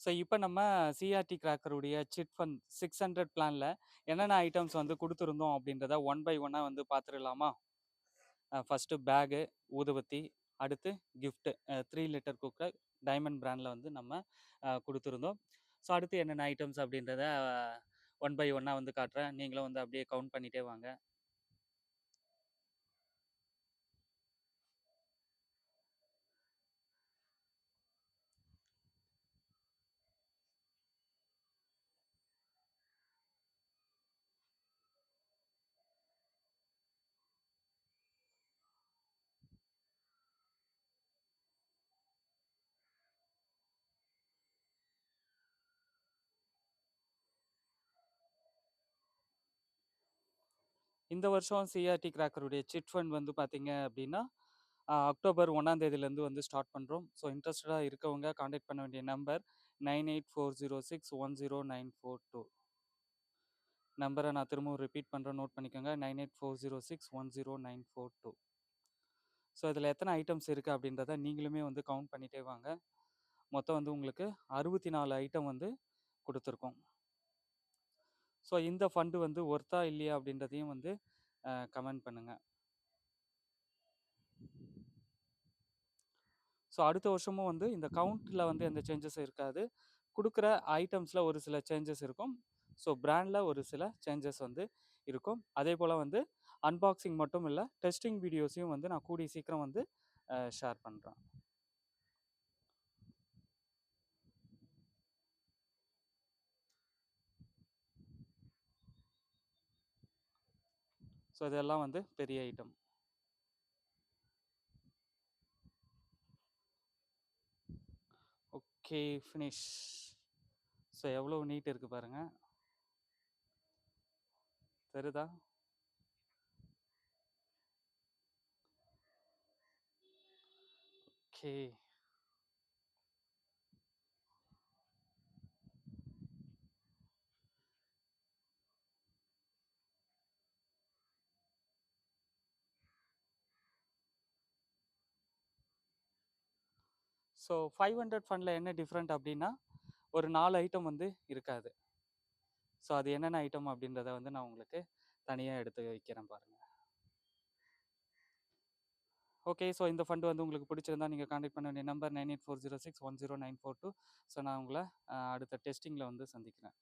So இப்போ நம்ம CRT கிராக்கருடைய சிட் ஃபண்ட் சிக்ஸ் ஹண்ட்ரட் பிளானில் என்னென்ன ஐட்டம்ஸ் வந்து கொடுத்துருந்தோம் அப்படின்றத ஒன் பை ஒன்னாக வந்து பார்த்துடலாமா ஃபஸ்ட்டு பேகு ஊதுபத்தி அடுத்து gift three litre cooker diamond பிராண்டில் வந்து நம்ம கொடுத்துருந்தோம். ஸோ அடுத்து என்னென்ன ஐட்டம்ஸ் அப்படின்றத ஒன் பை ஒன்னாக வந்து காட்டுறேன். நீங்களும் வந்து அப்படியே கவுண்ட் பண்ணிகிட்டே வாங்க. இந்த வருஷம் சிஆர்டி கிராக்கருடைய சிட் ஃபண்ட் வந்து பார்த்தீங்க அப்படின்னா அக்டோபர் ஒன்றாம் தேதியிலேருந்து வந்து ஸ்டார்ட் பண்ணுறோம் ஸோ இன்ட்ரெஸ்டடாக இருக்கவங்க காண்டாக்ட் பண்ண வேண்டிய number nine eight four zero six one zero nine four two நம்பரை நான் திரும்பவும் ரிப்பீட் பண்ணுறேன் நோட் பண்ணிக்கோங்க. Nine eight four zero six one zero nine four two so இதில் எத்தனை ஐட்டம்ஸ் இருக்குது அப்படின்றத நீங்களுமே வந்து கவுண்ட் பண்ணிட்டே வாங்க. மொத்தம் வந்து உங்களுக்கு அறுபத்தி நாலு ஐட்டம் வந்து கொடுத்துருக்கோம். ஸோ இந்த ஃபண்டு வந்து ஒர்த்தா இல்லையா அப்படின்றதையும் வந்து கமெண்ட் பண்ணுங்கள் ஸோ அடுத்த வருஷமும் வந்து இந்த கவுண்ட்டில் வந்து எந்த சேஞ்சஸும் இருக்காது. கொடுக்குற ஐட்டம்ஸில் ஒரு சில சேஞ்சஸ் இருக்கும். ஸோ பிராண்டில் ஒரு சில சேஞ்சஸ் வந்து இருக்கும். அதே போல் வந்து அன்பாக்சிங் மட்டும் இல்லை டெஸ்டிங் வீடியோஸையும் வந்து நான் கூடிய சீக்கிரம் வந்து ஷேர் பண்ணுறேன் ஸோ இதெல்லாம் வந்து பெரிய ஐட்டம் ஓகே ஃபினிஷ் ஸோ எவ்வளோ நீட் இருக்குது பாருங்கள் தெரியுதா? ஓகே ஸோ ஃபைவ் ஹண்ட்ரட் ஃபண்டில் என்ன டிஃப்ரெண்ட் அப்படின்னா ஒரு நாலு ஐட்டம் வந்து இருக்காது. ஸோ அது என்னென்ன ஐட்டம் அப்படின்றத வந்து நான் உங்களுக்கு தனியாக எடுத்து வைக்கிறேன் பாருங்கள் ஓகே ஸோ இந்த ஃபண்டு வந்து உங்களுக்கு பிடிச்சிருந்தா நீங்கள் காண்டாக்ட் பண்ண வேண்டிய number nine eight four zero six one zero nine four two so நான் உங்களை அடுத்த டெஸ்டிங்கில் வந்து சந்திக்கிறேன்.